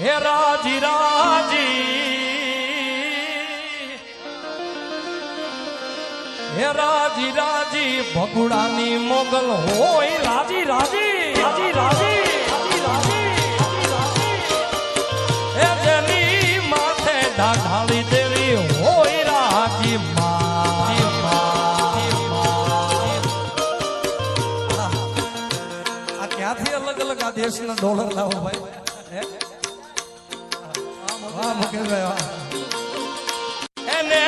હે રાજી રાજી. હે રાજી રાજી, ભગુડાની મોગલ હોય રાજી રાજી. રાજી રાજી. ઢાળી દેવી હોય રાજી મા આ ક્યાંથી અલગ અલગ આ દેશના ડોલર લાવો ભાઈ? હે? મુકેશભાઈ વાહ એને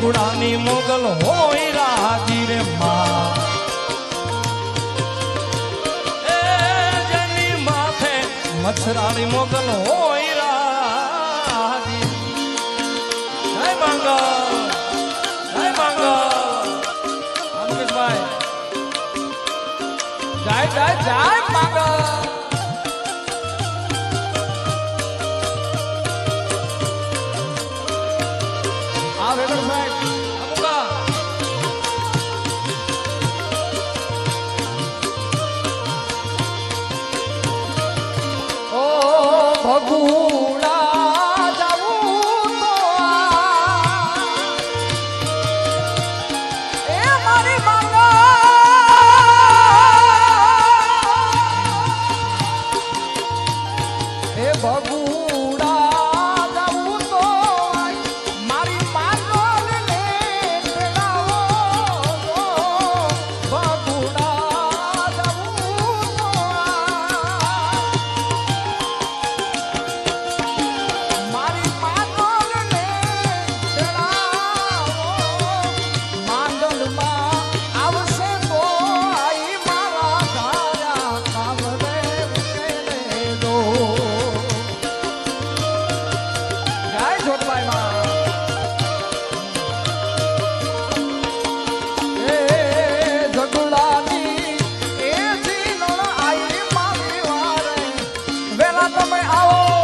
ભગુડાની મોગલ હોય રાજી રે મા. જેની માથે મચ્છરાણી મોગલ હોય રાજી. જય મંગલ જય મંગલ. જય જય જય મંગલ. i'm Ratna Pai Awo!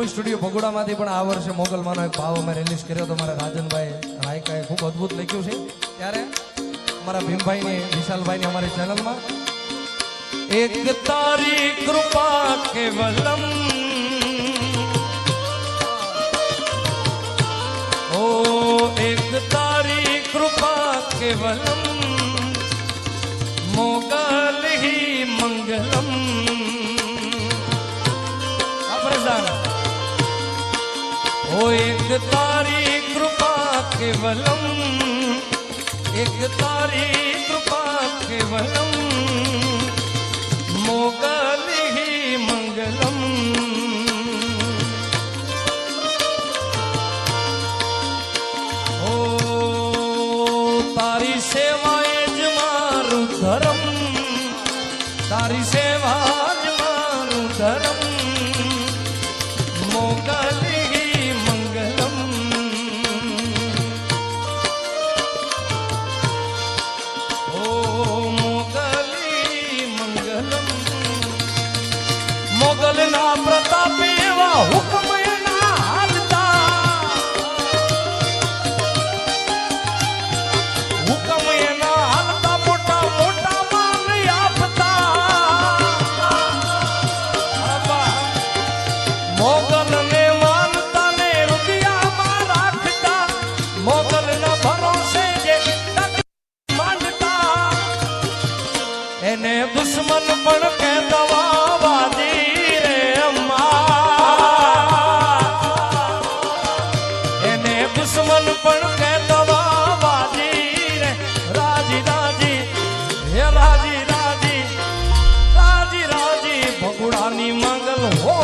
Bhumi studio ભગોડામાંથી પણ આ વર્ષે મોગલમાંનો એક ભાવ અમે રિલીઝ કર્યો તો મારા રાજનભાઈ રાયકાએ ખૂબ અદ્ભુત લખ્યું છે ત્યારે અમારા ભીમભાઈની વિશાલભાઈની અમારી ચેનલમાં એક તારી કૃપા કેવલમ ઓ એક તારી કૃપા કેવલમ મોગલ હી મંગલમ ઓ એક તારી કૃપા કેવલમ એક તારી કૃપા કેવલમ મોગલ મંગલમ હો તારી સેવા જ મારું ધર્મ તારી સેવા મને દુશ્મન પણ કહેતા વાદી રે અમ્મા એને દુશ્મન પણ કહેતા વાદી રે. રાજી રાજી, હે રાજી રાજી રાજી રાજી, ભગુડાની મંગલ હો